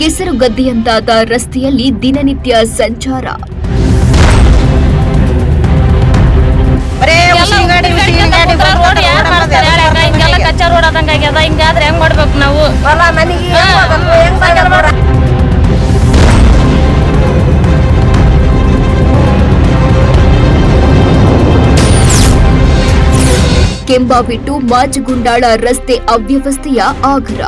ಕೆಸರುಗದ್ದೆಯಂತಾದ ರಸ್ತೆಯಲ್ಲಿ ದಿನನಿತ್ಯ ಸಂಚಾರ. ಕೆಂಬಾ ಹಿಂಗಾದ್ರೆ ಹೆಂಗ್ ಮಾಡ್ಬೇಕು ನಾವು? ಕೆಂಬಾಬಿಟ್ಟು ಮಾಜಗುಂಡಾಳ ರಸ್ತೆ ಅವ್ಯವಸ್ಥೆಯ ಆಗ್ರ.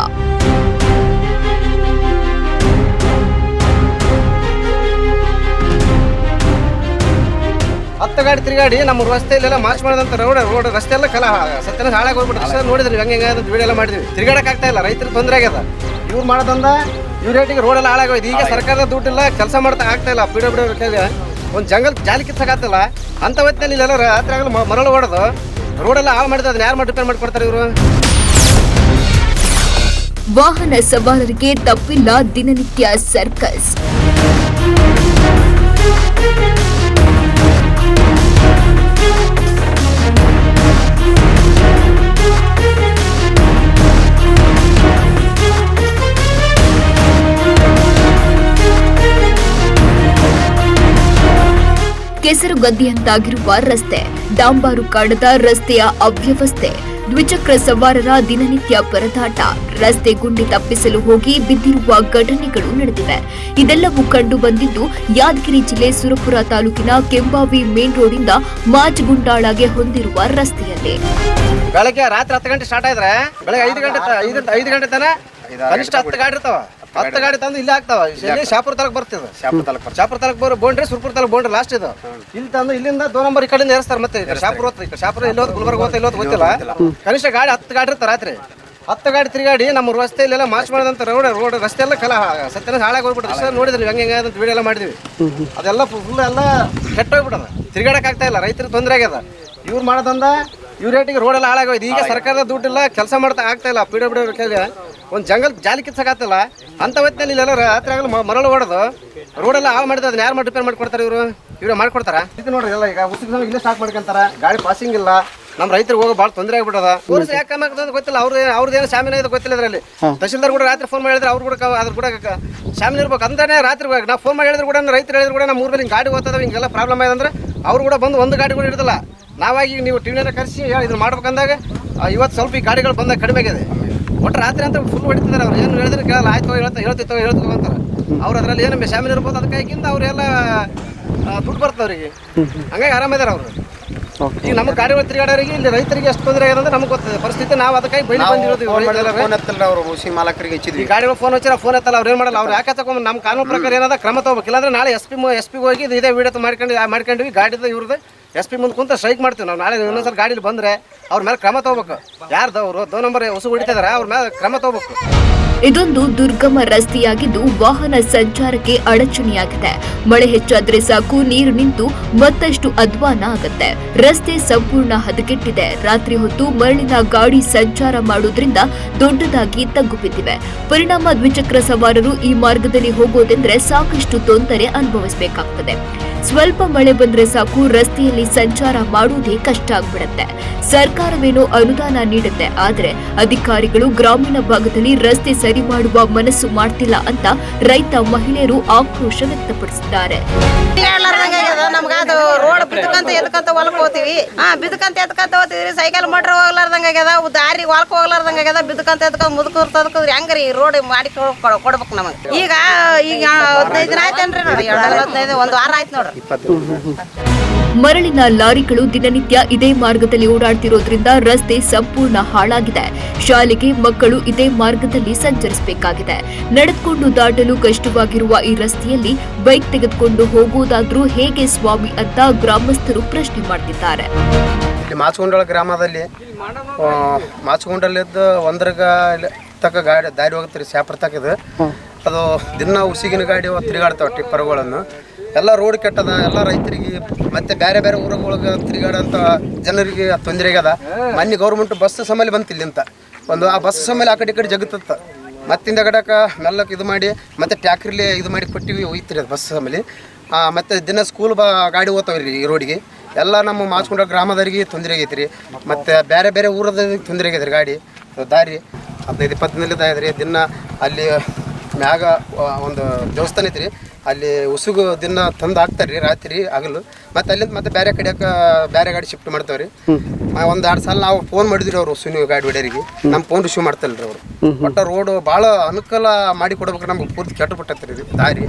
ಹತ್ತು ಗಾಡಿ ತಿರುಗಾಡಿ ನಮ್ಮ ರಸ್ತೆಯಲ್ಲೆಲ್ಲ ಮಾರ್ಚ್ ಮಾಡಿದಂತ ರೋಡ್ ರೋಡ್ ರಸ್ತೆ ಎಲ್ಲ ಕಲ ಸತ್ಯನ ಹಾಳಾಗಿ ಹೋಗ್ಬಿಟ್ಟು ಸರ್, ನೋಡಿದ್ರಿ ಹಂಗೆ ಹಂಗೆ ಅಂತ ವಿಡಿಯೋ ಎಲ್ಲ ಮಾಡಿದ್ವಿ. ತಿರುಗಾಡಕ್ ಆಗ್ತಾ ಇಲ್ಲ ರೈತರಿಗೆ ತೊಂದರೆ ಆಗ್ಯದ. ಇವ್ರು ಮಾಡೋದಂದ ಇವ್ರ ರೇಟಿಗೆ ರೋಡ್ ಎಲ್ಲ ಹಾಳಾಗೋಯ್ತು. ಈಗ ಸರ್ಕಾರದ ದುಡ್ಡಿಲ್ಲ, ಕೆಲಸ ಮಾಡ್ತಾ ಆಗ್ತಾ ಇಲ್ಲ. ಬಿಡೋ ಬಿಡೋ ಒಂದು ಜಂಗಲ್ ಜಾಲಿ ಕಿತ್ತಾಗತ್ತಲ್ಲ ಅಂತ ಹೊತ್ತಿನಲ್ಲಿ ಇಲ್ಲೆಲ್ಲ ರಾತ್ರಿ ಆಗಲು ಮರಳು ಹೊಡೆದು ರೋಡೆಲ್ಲ ಹಾಳು ಮಾಡಿದ್ರೆ ಅದನ್ನ ಯಾರು ಮಾಡಿ ರಿಪೇರ್ ಮಾಡ್ಕೊಡ್ತಾರೆ ಇವರು? ವಾಹನ ಸವಾರರಿಗೆ ತಪ್ಪಿಲ್ಲ ದಿನನಿತ್ಯ ಸರ್ಕಸ್ ಕೆಸರುಗದ್ದೆಯಂತಾಗಿರುವ ರಸ್ತೆ. ಡಾಂಬಾರು ಕಾಡದ ರಸ್ತೆಯ ಅವ್ಯವಸ್ಥೆ. ದ್ವಿಚಕ್ರ ಸವಾರರ ದಿನನಿತ್ಯ ಪರದಾಟ. ರಸ್ತೆ ಗುಂಡಿ ತಪ್ಪಿಸಲು ಹೋಗಿ ಬಿದ್ದಿರುವ ಘಟನೆಗಳು ನಡೆದಿವೆ. ಇದೆಲ್ಲವೂ ಕಂಡು ಬಂದಿದ್ದು ಯಾದಗಿರಿ ಜಿಲ್ಲೆ ಸುರಪುರ ತಾಲೂಕಿನ ಕೆಂಬಾವಿ ಮೇನ್ ರೋಡಿಂದ ಮಾಜಗುಂಡಾಳಗೆ ಹೊಂದಿರುವ ರಸ್ತೆಯಲ್ಲಿ. ಬೆಳಗ್ಗೆ ರಾತ್ರಿ ಹತ್ತು ಗಂಟೆ ಸ್ಟಾರ್ಟ್ ಆದ್ರೆ ಬೆಳಗ್ಗೆ ಐದು ಗಂಟೆ ಐದು ಐದು ಗಂಟೆ ತನ ಕನಿಷ್ಠ ಹತ್ತು ಗಾಡಿ ಇರ್ತಾವ? ಹತ್ತು ಗಾಡಿ ತಂದು ಇಲ್ಲಿ ಆಗ್ತಾವ ಇಲ್ಲಿ ಶಾಪುರ ತಲಕ್ ಬರ್ತದೆ. ಶಾಪುರ ತಲಕ ಶಾಪುರ ತಾಲೂಕ್ ಬರೋ ಬೋಂಡ್ರಿ ಸುರ್ಪುರ ತಾಲೂಕ್ ಬೋಂಡ್ರಿ ಲಾಸ್ಟ್ ಇದು. ಇಲ್ಲಿ ತಂದು ಇಲ್ಲಿಂದ ದೋ ನಂಬರ್ ಈ ಕಡೆಯಿಂದ ಏರಿಸ್ತಾರೆ ಮತ್ತೆ ಈ ಕಡೆ ಶಾಪುರ ಹೋಗ್ತಾರೆ ಈ ಕಡೆ ಶಾಪುರ ಇಲ್ಲಿ ಹೋದ್ ಗುಲ್ಬರ್ಗ ಹೋಗ್ತಾ ಇಲ್ಲಿ ಹೋದ್ ಗೊತ್ತಿಲ್ಲ ಕನಿಷ್ಠ ಗಾಡಿ ಹತ್ತು ಗಾಡಿ ಇರ್ತಾರೆ ರಾತ್ರಿ. ಹತ್ತು ಗಾಡಿ ತಿರುಗಾಡಿ ನಮ್ಮ ರಸ್ತೆಯಲ್ಲೆಲ್ಲ ಮಾರ್ಚ್ ಮಾಡಿದಂತ ರೋಡ್ ರೋಡ್ ರಸ್ತೆ ಎಲ್ಲ ಕಲ ಸತ್ಯನ ಹಾಳಾಗಿ ಹೋಗ್ಬಿಟ್ಟು ಸರ್ ನೋಡಿದ್ರಿ ಹಂಗೆ ಹೆಂಗೆ ಅಂತ ವಿಡಿಯೋ ಎಲ್ಲ ಮಾಡಿದ್ವಿ. ಅದೆಲ್ಲ ಫುಲ್ ಎಲ್ಲ ಕೆಟ್ಟೋಗ್ಬಿಟ್ಟದ ತಿರುಗಾಡಕ್ ಆಗ್ತಾ ಇಲ್ಲ. ರೈತರಿಗೆ ತೊಂದರೆ ಆಗ್ಯದ. ಇವ್ರು ಮಾಡೋದಂದ ಇವ್ರ ರೇಟಿಗೆ ರೋಡ್ ಎಲ್ಲ ಹಾಳಾಗೋಯ್ತು ಈಗ ಸರ್ಕಾರದ ದುಡ್ಡಿಲ್ಲ ಕೆಲಸ ಮಾಡ್ತಾ ಆಗ್ತಾ ಇಲ್ಲ. ಪಿ ಡಬ್ಲ್ಯೂ ಕೈಲಿ ಒಂದು ಜಂಗಲ್ ಜಾಲಿ ಕಿತ್ತಾಗತ್ತಿಲ್ಲ ಅಂತ ಹೊತ್ತಿನಲ್ಲಿ ಇಲ್ಲೆಲ್ಲ ರಾತ್ರಿ ಆಗಲ್ಲ ಮರಳು ಹೊಡೆದು ರೋಡೆಲ್ಲ ಹಾಳು ಮಾಡಿದ್ರೆ ಅದನ್ನ ಯಾರು ಮಾಡಿ ರಿಪೇರ್ ಮಾಡ್ಕೊಡ್ತಾರೆ ಇವರು? ಇವ್ರು ಮಾಡ್ಕೊಡ್ತಾರ? ಇದು ನೋಡ್ರಿ ಎಲ್ಲ ಈಗ ಉಸಿರು ಇಲ್ಲೇ ಸ್ಟಾಕ್ ಮಾಡ್ಕೊಂತಾರ. ಗಾಡಿ ಪಾಸಿಂಗ್ ಇಲ್ಲ. ನಮ್ಮ ರೈತರಿಗೆ ಹೋಗೋ ಭಾಳ ತೊಂದರೆ ಆಗ್ಬಿಟ್ಟದ. ಪೊಲೀಸ್ ಯಾಕೆ ಕಮ್ಮಿ ಆಗ್ತದೆ ಗೊತ್ತಿಲ್ಲ. ಅವ್ರ ಅವ್ರದ್ದೇನು ಶಾಮಿನ ಇದೆ ಗೊತ್ತಿಲ್ಲ ಇದರಲ್ಲಿ. ತಹಶೀಲ್ದಾರ್ ಕೂಡ ರಾತ್ರಿ ಫೋನ್ ಮಾಡಿದ್ರೆ ಅವ್ರು ಕೂಡ ಅದ್ರ ಕೂಡ ಶಾಮಿನ ಇರ್ಬೇಕು. ಅಂತಾನೆ ರಾತ್ರಿ ನಾವು ಫೋನ್ ಮಾಡಿ ಹೇಳಿದ್ರು ಕೂಡ ರೈತರು ಹೇಳಿದ್ರು ಕೂಡ ನಮ್ಮ ಊರಲ್ಲಿ ಗಾಡಿ ಹೋಗ್ತದ ಹಿಂಗೆಲ್ಲ ಪ್ರಾಬ್ಲಮ್ ಆಯ್ತು ಅಂದ್ರೆ ಅವ್ರು ಕೂಡ ಬಂದು ಒಂದು ಗಾಡಿ ಕೂಡ ಹಿಡಿದಿಲ್ಲ. ನಾವಾಗಿ ನೀವು ಟಿವಿನ ಕರೆಸಿ ಇದನ್ನ ಮಾಡ್ಬೇಕಂದಾಗ ಇವತ್ತು ಸ್ವಲ್ಪ ಈ ಗಾಡಿಗಳು ಬಂದಾಗ ಕಡಿಮೆ ಆಗಿದೆ. ಒಟ್ಟು ರಾತ್ರಿ ಅಂತ ಫುಲ್ ಹೊಡಿತಿದ್ದಾರೆ ಅವ್ರು. ಏನು ಹೇಳಿದ್ರೆ ಕೇಳಲ್ಲ ಆಯ್ತು ಹೇಳ್ತಾ ಹೇಳ್ತಿತ್ತು ಹೇಳ್ತಿತ್ತು ಅಂತಾರೆ. ಅವ್ರು ಅದರಲ್ಲಿ ಏನು ಶಾಮಿನ ಇರ್ಬೋದು ಅದಕ್ಕಾಗಿಂದ ಅವರೆಲ್ಲ ದುಡ್ಡು ಬರ್ತದೆ ಅವರಿಗೆ. ಹಂಗಾಗಿ ಆರಾಮಿದ್ದಾರೆ ಅವರು. ಈಗ ನಮ್ಮ ಗಾಡಿಗಳು ತಿರುಗಾಡೋರಿಗೆ ಇಲ್ಲಿ ರೈತರಿಗೆ ಎಷ್ಟು ತೊಂದರೆ ಆಗಿದೆ ಅಂದ್ರೆ ನಮ್ಗೆ ಗೊತ್ತಿದೆ. ಪರಿಸ್ಥಿತಿ ನಾವು ಅದಕ್ಕಾಗಿ ಬೈಲಿ ಬಂದಿರೋದು ಹತ್ತಲ್ಲ ಅವರು ಮುಸಿ ಮಾಲಕರಿಗೆ ಹಚ್ಚಿದ್ವಿ. ಗಾಡಿಗಳು ಫೋನ್ ಹಚ್ಚಿರ ಫೋನ್ ಎತ್ತಲ್ಲ ಅವ್ರು ಏನು ಮಾಡಲ್ಲ ಅವ್ರು ಯಾಕೆ ತಗೊಂಡು ನಮ್ಮ ಕಾನೂನು ಪ್ರಕಾರ ಏನದ ಕ್ರಮ ತಗೋಬೇಕು. ಇಲ್ಲಾಂದ್ರೆ ನಾಳೆ ಎಸ್ ಪಿ ಎಸ್ ಪಿ ಹೋಗಿ ಇದು ಇದೇ ವಿಡಿಯೋ ಮಾಡ್ಕೊಂಡು ಮಾಡ್ಕೊಂಡ್ವಿ ಗಾಡಿದ ಇವ್ರದ್ದು ಎಸ್ ಪಿ ಮುಂದೆ ಕುಂತ ಸ್ಟ್ರೈಕ್ ಮಾಡ್ತೀವಿ. ನಾವು ನಾಳೆ ಇನ್ನೊಂದ್ಸಲ ಗಾಡಿಲಿ ಬಂದ್ರೆ ಅವ್ರ ಮೇಲೆ ಕ್ರಮ ತಗೋಬೇಕು. ಯಾರ್ದು ಅವರು? ದೋ ನಂಬರ್ ಹೊಸ ಹೊಡಿತಿದಾರೆ ಅವ್ರ ಮೇಲೆ ಕ್ರಮ ತಗೋಬೇಕು. ಇದೊಂದು ದುರ್ಗಮ ರಸ್ತೆಯಾಗಿದ್ದು ವಾಹನ ಸಂಚಾರಕ್ಕೆ ಅಡಚಣೆಯಾಗಿದೆ. ಮಳೆ ಹೆಚ್ಚಾದ್ರೆ ಸಾಕು, ನೀರು ನಿಂತು ಮತ್ತಷ್ಟು ಅಧ್ವಾನ ಆಗುತ್ತೆ. ರಸ್ತೆ ಸಂಪೂರ್ಣ ಹದಗೆಟ್ಟಿದೆ. ರಾತ್ರಿ ಹೊತ್ತು ಮರಳಿನ ಗಾಡಿ ಸಂಚಾರ ಮಾಡುವುದರಿಂದ ದೊಡ್ಡದಾಗಿ ತಗ್ಗು ಬಿದ್ದಿವೆ ಪರಿಣಾಮ ದ್ವಿಚಕ್ರ ಸವಾರರು ಈ ಮಾರ್ಗದಲ್ಲಿ ಹೋಗೋದೆಂದ್ರೆ ಸಾಕಷ್ಟು ತೊಂದರೆ ಅನುಭವಿಸಬೇಕಾಗ್ತದೆ. ಸ್ವಲ್ಪ ಮಳೆ ಬಂದ್ರೆ ಸಾಕು, ರಸ್ತೆಯಲ್ಲಿ ಸಂಚಾರ ಮಾಡುವುದೇ ಕಷ್ಟ ಆಗ್ಬಿಡುತ್ತೆ. ಸರ್ಕಾರವೇನೋ ಅನುದಾನ ನೀಡುತ್ತೆ, ಆದ್ರೆ ಅಧಿಕಾರಿಗಳು ಗ್ರಾಮೀಣ ಭಾಗದಲ್ಲಿ ರಸ್ತೆ ಸರಿ ಮಾಡುವ ಮನಸ್ಸು ಮಾಡ್ತಿಲ್ಲ ಅಂತ ರೈತ ಮಹಿಳೆಯರು ಆಕ್ರೋಶ ವ್ಯಕ್ತಪಡಿಸಿದ್ದಾರೆ. ರೋಡ್ ಎದ್ಕಂತ ಹೊಲಕ್ ಹೋಗ್ತೀವಿ. ಎದ್ಕಂತ ಸೈಕಲ್ ಮೋಟ್ರ್ ಹೋಗ್ಲಾರ್ದಂಗ ಆಗ್ಯದ ದಾರಿ ಹೊಲಕ್ ಹೋಗ್ಲಾರ್ದಂಗ ಆಗ್ಯದ, ಬಿದ್ಕಂತ ಎದ್ಕ ಮುದುಕರ್ ಹೆಂಗ್ರಿ ರೋಡ್ ಮಾಡಿ ಕೊಡ್- ಕೊಡ್- ಕೊಡ್ಬೇಕು ನಮಗೆ? ಈಗ ಈಗ ಹದಿನೈದು ದಿನ ಆಯ್ತೇನ್ರಿ ನೋಡಿ ಒಂದು ವಾರ ಆಯ್ತು ನೋಡ್ರಿ. ಮರಳಿನ ಲಾರಿಗಳು ದಿನನಿತ್ಯ ಇದೇ ಮಾರ್ಗದಲ್ಲಿ ಓಡಾಡ್ತಿರೋದ್ರಿಂದ ರಸ್ತೆ ಸಂಪೂರ್ಣ ಹಾಳಾಗಿದೆ. ಶಾಲೆಗೆ ಮಕ್ಕಳು ಇದೇ ಮಾರ್ಗದಲ್ಲಿ ಸಂಚರಿಸಬೇಕಾಗಿದೆ. ನಡೆದುಕೊಂಡು ದಾಟಲು ಕಷ್ಟವಾಗಿರುವ ಈ ರಸ್ತೆಯಲ್ಲಿ ಬೈಕ್ ತೆಗೆದುಕೊಂಡು ಹೋಗುವುದಾದ್ರೂ ಹೇಗೆ ಸ್ವಾಮಿ ಅಂತ ಗ್ರಾಮಸ್ಥರು ಪ್ರಶ್ನೆ ಮಾಡ್ತಿದ್ದಾರೆ. ಮಾಚಗುಂಡಳ ಗ್ರಾಮದಲ್ಲಿ ಆ, ಮಾಚಗೊಂಡಲ್ಲಿದ್ದು ಒಂದ್ರಗ ತಕ ಗಾಡಿ ದಾರಿ ಹೋಗುತ್ತೆ ರೀ ತಕ್ಕದು. ಅದು ದಿನ ಉಸಿಗಿನ ಗಾಡಿ ತಿರುಗಾಡ್ತಾವ ಟಿಪ್ಪರ್ಗಳನ್ನು. ಎಲ್ಲ ರೋಡ್ ಕೆಟ್ಟದ ಎಲ್ಲ ರೈತರಿಗೆ ಮತ್ತೆ ಬೇರೆ ಬೇರೆ ಊರುಗಳಿಗೆ ತಿರುಗಾಡಂತ ಜನರಿಗೆ ತೊಂದರೆ ಆಗ್ಯದ ಮೊನ್ನೆ ಗೌರ್ಮೆಂಟ್ ಬಸ್ ಸಮೇಲಿ ಬಂತು ಇಲ್ಲಿಂತ ಒಂದು ಆ ಬಸ್ ಸಮಯಲ್ಲಿ ಆ ಕಡೆ ಈ ಕಡೆ ಜಗತ್ತತ್ತ ಮತ್ತಿಂದ ಗಡಕ ಮೆಲ್ಲಕ್ಕೆ ಇದು ಮಾಡಿ ಮತ್ತೆ ಟ್ಯಾಕ್ರಿಲಿ ಇದು ಮಾಡಿ ಕೊಟ್ಟಿವಿ ಹೋಯ್ತಿರಿ ಅದು ಬಸ್ ಆ, ಮತ್ತೆ ದಿನ ಸ್ಕೂಲ್ ಬಾ ಗಾಡಿ ಹೋಗ್ತಾವ್ರಿ ಈ ರೋಡಿಗೆ ಎಲ್ಲ ನಮ್ಮ ಮಾಚ್ಕೊಂಡ ಗ್ರಾಮದವರಿಗೆ ತೊಂದರೆ ಆಗೈತೆ ರೀ ಮತ್ತು ಬೇರೆ ಬೇರೆ ಊರದ ತೊಂದರೆ ಆಗೈತೆ ರೀ ಗಾಡಿ ದಾರಿ ಹದಿನೈದು ಇಪ್ಪತ್ತು ದಿನ ಇದ್ರಿ ದಿನ ಅಲ್ಲಿ ಮ್ಯಾಗ ಒಂದು ದೇವಸ್ಥಾನ ಐತ್ರಿ. ಅಲ್ಲಿ ಉಸುಗು ದಿನ ತಂದು ಹಾಕ್ತಾರೆ ರೀ ರಾತ್ರಿ ಹಗಲು. ಮತ್ತೆ ಅಲ್ಲಿಂದ ಮತ್ತೆ ಬೇರೆ ಕಡೆಗೆ ಬೇರೆ ಗಾಡಿ ಶಿಫ್ಟ್ ಮಾಡ್ತಾವೆ ರೀ ಒಂದು ಎರಡು ಸಲ ನಾವು ಫೋನ್ ಮಾಡಿದ್ರಿ ಅವರು ಸುನಿ ಗಾಡಿ ಹೊಡೆಯರಿಗೆ. ನಮ್ಮ ಫೋನ್ ರಿಸೀವ್ ಮಾಡ್ತಲ್ಲ ರೀ ಅವರು. ಒಟ್ಟ ರೋಡ್ ಭಾಳ ಅನುಕೂಲ ಮಾಡಿ ಕೊಡ್ಬೇಕು ನಮ್ಗೆ ಪೂರ್ತಿ ಕೆಟ್ಟು ಬಿಟ್ಟತ್ರಿ ದಾರಿ.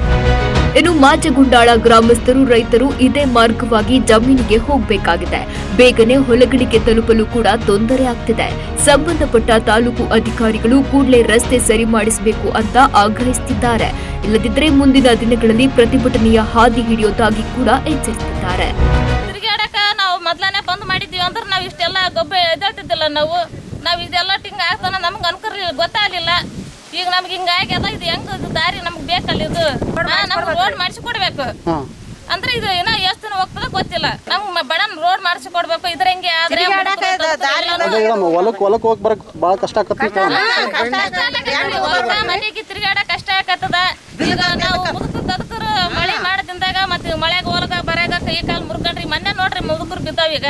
ಇನ್ನು ಮಾಜಗುಂಡಾಳ ಗ್ರಾಮಸ್ಥರು, ರೈತರು ಇದೇ ಮಾರ್ಗವಾಗಿ ಜಮೀನಿಗೆ ಹೋಗಬೇಕಾಗಿದೆ. ಬೇಗನೆ ಹೊಲಗಳಿಗೆ ತಲುಪಲು ಕೂಡ ತೊಂದರೆ ಆಗ್ತಿದೆ. ಸಂಬಂಧಪಟ್ಟ ತಾಲೂಕು ಅಧಿಕಾರಿಗಳು ಕೂಡಲೇ ರಸ್ತೆ ಸರಿ ಮಾಡಿಸಬೇಕು ಅಂತ ಆಗ್ರಹಿಸುತ್ತಿದ್ದಾರೆ ಇಲ್ಲದಿದ್ದರೆ ಮುಂದಿನ ದಿನಗಳಲ್ಲಿ ಪ್ರತಿಭಟನೆಯ ಹಾದಿ ಹಿಡಿಯೋದಾಗಿ ಕೂಡ ತಿರುಗಾಡಕ ನಾವು ಮೊದ್ಲನೇ ಮಾಡಿದ್ದೀವಿ ಅಂದ್ರೆ ನಾವು ಇಷ್ಟೆಲ್ಲ ನಾವು. ನಾವು ಇದೆಲ್ಲ ಟಿಂಗ್ ಆಗ್ತಾನ ನಮ್ಗೆ ಅನ್ಕರ್ ಗೊತ್ತಾಗ್ಲಿಲ್ಲ. ಈಗ ನಮ್ಗೆ ಹಿಂಗಾಗ್ಯದ ಇದು ಹೆಂಗ್ ಇದು ದಾರಿ ನಮ್ಗೆ ಬೇಕಲ್ಲ ಇದು? ನಮ್ಗೆ ರೋಡ್ ಮಾಡಿಸಿ ಕೊಡ್ಬೇಕು ಅಂದ್ರೆ ಇದು ಏನೋ ಎಷ್ಟು ದಿನ ಹೋಗ್ತದ ಗೊತ್ತಿಲ್ಲ. ನಮ್ಗೆ ಬಡನ್ ರೋಡ್ ಮಾಡಿಸಿ ಕೊಡ್ಬೇಕು ಇದ್ರ ಹೆಂಗೆ ಆದ್ರೆ ಹೋಗಿ ಬರಕ್ ಭಾಳ ಕಷ್ಟ ಮನೆಗೆ ತಿರ್ಗಾಡಕ್ ಕಷ್ಟ ಆಗತ್ತದ ಈಗ ನಾವು ಮುದುಕರು ತದಕರು ಮಳೆ ಮಾಡದಿಂದಾಗ ಮತ್ತೆ ಮಳೆಗ ಹೊಲಗ ಬರಾಗ ಕೈ ಕಾಲು ಮುರ್ಕಂಡ್ರಿ. ಮೊನ್ನೆ ನೋಡ್ರಿ ಮುದುಕರು ಬಿದ್ದಾವ ಈಗ.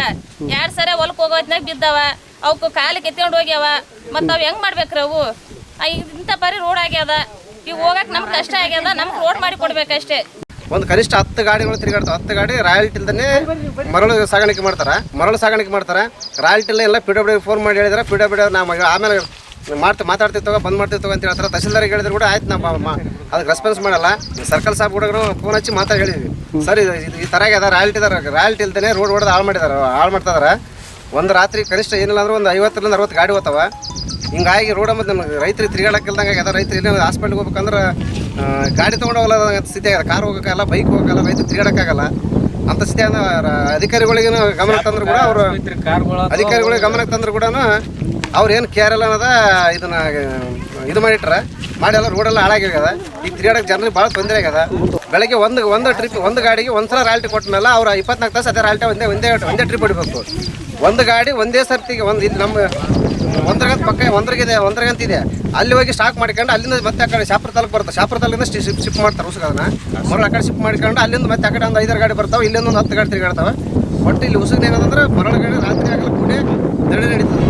ಎರಡ್ ಸರಿ ಹೊಲಕ್ ಹೋಗೋದ್ನಾಗ ಬಿದ್ದಾವ. ಅವಕ್ಕೂ ಕಾಲಿಗೆ ಎತ್ಕೊಂಡು ಹೋಗ್ಯಾವ. ಮತ್ತ ಅವ್ ಹೆಂಗ್ ಮಾಡ್ಬೇಕ್ರಿ ಅವು? ಇಂಥ ಬರೀ ರೋಡ್ ಆಗ್ಯದ. ಈಗ ಹೋಗಕ್ ನಮ್ಗೆ ಕಷ್ಟ ಆಗ್ಯದ, ನಮ್ಗೆ ರೋಡ್ ಮಾಡಿ ಕೊಡ್ಬೇಕಷ್ಟೇ. ಒಂದು ಕನಿಷ್ಠ ಹತ್ತು ಗಾಡಿಗಳು ತಿರುಗಾಡ್ತಾವೆ. ಹತ್ತು ಗಾಡಿ ರಾಯಲ್ಟಿ ಇಲ್ದೇ ಮರಳು ಸಾಗಾಣಿಕೆ ಮಾಡ್ತಾರೆ. ಮರಳು ಸಾಗಾಣಿಕೆ ಮಾಡ್ತಾರೆ. ರಾಯಲ್ಟಿ ಎಲ್ಲ ಪಿ ಡಬ್ಲ್ಯೂ ಫೋನ್ ಮಾಡಿ ಹೇಳಿದ್ರೆ. ಪಿ ಡಬ್ಲ್ಯೂ ನಾವು ಆಮೇಲೆ ಮಾಡ್ತಾ ಮಾತಾಡ್ತಿರ್ತವ ಬಂದ್ ತಗೋ ಅಂತ ಹೇಳ್ತಾರೆ ತಹಸೀಲ್ದಾರ್ಗೆ ಹೇಳಿದ್ರು ಕೂಡ ಆಯ್ತು ನಾವು ಅದಕ್ಕೆ ರೆಸ್ಪಾನ್ಸ್ ಮಾಡಲ್ಲ. ಸರ್ಕಲ್ ಸಾಬ್ ಕೂಡ ಫೋನ್ ಹಚ್ಚಿ ಮಾತಾಡಿ ಹೇಳಿದ್ವಿ. ಸರ್, ಇದು ಈ ಥರ ಆಗ್ಯದ, ರಾಯಲ್ಟಿ ರಾಯಲ್ಟಿ ಇಲ್ದೇ ರೋಡ್ ಹೊಡೆದು ಹಾಳು ಮಾಡಿದಾರೆ ಹಾಳು ಮಾಡ್ತಾ ಒಂದು ರಾತ್ರಿ ಕನಿಷ್ಠ ಏನಿಲ್ಲ ಅಂದ್ರೆ ಒಂದು ಐವತ್ತರಿಂದ ಅರವತ್ತು ಗಾಡಿ ಹೋಗ್ತಾವ ಹಿಂಗಾಗಿ ರೋಡ ಮತ್ತು ನಮ್ಗೆ ರೈತರಿಗೆ ತಿರುಗಾಡಕ್ಕಿಲ್ದಂಗೆ ಆಗ್ಯದ. ರೈತರು ಇನ್ನೂ ಹಾಸ್ಪಿಟ್ಲ್ಗೆ ಹೋಗ್ಬೇಕಂದ್ರೆ ಗಾಡಿ ತೊಗೊಂಡು ಹೋಗಲ್ಲ ಸ್ಥಿತಿ ಆಗ್ಯದ. ಕಾರ್ ಹೋಗೋಕ್ಕಾಗಲ್ಲ ಬೈಕ್ ಹೋಗಲ್ಲ ರೈತರು ತಿರುಗಾಡಕ್ಕಾಗಲ್ಲ ಅಂತ ಸ್ಥಿತಿ ಆದ ಅಧಿಕಾರಿಗಳಿಗೆ ಗಮನ ತಂದ್ರು ಕೂಡ ಅವರು, ಅಧಿಕಾರಿಗಳಿಗೆ ಗಮನಕ್ಕೆ ತಂದ್ರು ಕೂಡ ಅವ್ರು ಏನು ಕೇರ್ ಇಲ್ಲ ಅನ್ನೋದ ಇದನ್ನ, ಇದು ಮಾಡಿಟ್ರ. ಮಾಡಿ ಎಲ್ಲ ರೋಡೆಲ್ಲ ಹಾಳಾಗ್ಯದ ಈಗ ತಿರುಗಾಡಕ್ಕೆ ಜನರಿಗೆ ಭಾಳ ತೊಂದರೆ ಆಗ್ಯದ. ಬೆಳಗ್ಗೆ ಒಂದು ಒಂದು ಟ್ರಿಪ್ ಒಂದು ಗಾಡಿಗೆ ಒಂದ್ಸಲ ರಾಲ್ಟಿ ಕೊಟ್ಟ ಮೇಲೆ ಅವ್ರು ಇಪ್ಪತ್ನಾಲ್ಕು ತಾಸು ಅದೇ ರಾಲ್ಟಿ ಒಂದೇ ಒಂದೇ ಒಂದೇ ಟ್ರಿಪ್ ಹೊಡಿಬೇಕು. ಒಂದು ಗಾಡಿ ಒಂದೇ ಸರ್ತಿಗೆ ಒಂದು ಇದು ನಮ್ಮ ಒಂದ್ರಗಂತ ಪಕ್ಕ ಒಂದ್ರಗಿದೆ ಒಂದ್ರಗಂತ ಇದೆ. ಅಲ್ಲಿ ಹೋಗಿ ಸ್ಟಾಕ್ ಮಾಡ್ಕೊಂಡು ಅಲ್ಲಿಂದ ಮತ್ತೆ ಆ ಕಡೆ ಶಾಪುರ ತಾಲೂಕು ಬರುತ್ತೆ ಶಾಪುರ ತಾಲೂಕಿಂದ ಶಿಪ್ ಶಿಫ್ಟ್ ಮಾಡ್ತಾರೆ ಉಸುಗದನ್ನ ಮರಳು ಆ ಕಡೆ ಶಿಫ್ಟ್ ಮಾಡ್ಕೊಂಡು ಅಲ್ಲಿಂದ ಮತ್ತೆ ಆ ಕಡೆ ಒಂದು ಐದಾರು ಗಾಡಿ ಬರ್ತಾವೆ. ಇಲ್ಲಿಂದ ಒಂದು ಹತ್ತು ಗಾಡಿ ತಿರುಗಾಡ್ತಾವೆ. ಒಟ್ಟು ಇಲ್ಲಿ ಉಸುಗಿನ ಏನಂದ್ರೆ ಮರಳು ಗಾಡಿ ರಾತ್ರಿ ಆಗಲ್ಲ ಕೂಡಿ ನಡೆ ನಡೀತದೆ.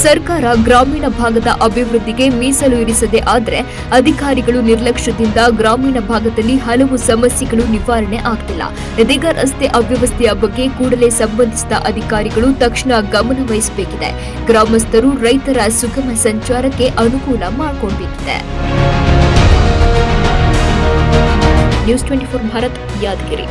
ಸರ್ಕಾರ ಗ್ರಾಮೀಣ ಭಾಗದ ಅಭಿವೃದ್ಧಿಗೆ ಮೀಸಲು ಇರಿಸದೆ ಆದರೆ ಅಧಿಕಾರಿಗಳು ನಿರ್ಲಕ್ಷ್ಯದಿಂದ ಗ್ರಾಮೀಣ ಭಾಗದಲ್ಲಿ ಹಲವು ಸಮಸ್ಯೆಗಳು ನಿವಾರಣೆ ಆಗ್ತಿಲ್ಲ. ಇದೀಗ ರಸ್ತೆ ಅವ್ಯವಸ್ಥೆಯ ಬಗ್ಗೆ ಕೂಡಲೇ ಸಂಬಂಧಿಸಿದ ಅಧಿಕಾರಿಗಳು ತಕ್ಷಣ ಗಮನ ವಹಿಸಬೇಕಿದೆ. ಗ್ರಾಮಸ್ಥರು ರೈತರ ಸುಗಮ ಸಂಚಾರಕ್ಕೆ ಅನುಕೂಲ ಮಾಡಿಕೊಡ್ಬೇಕಿದೆ news twenty four Bharat, Yadgiri.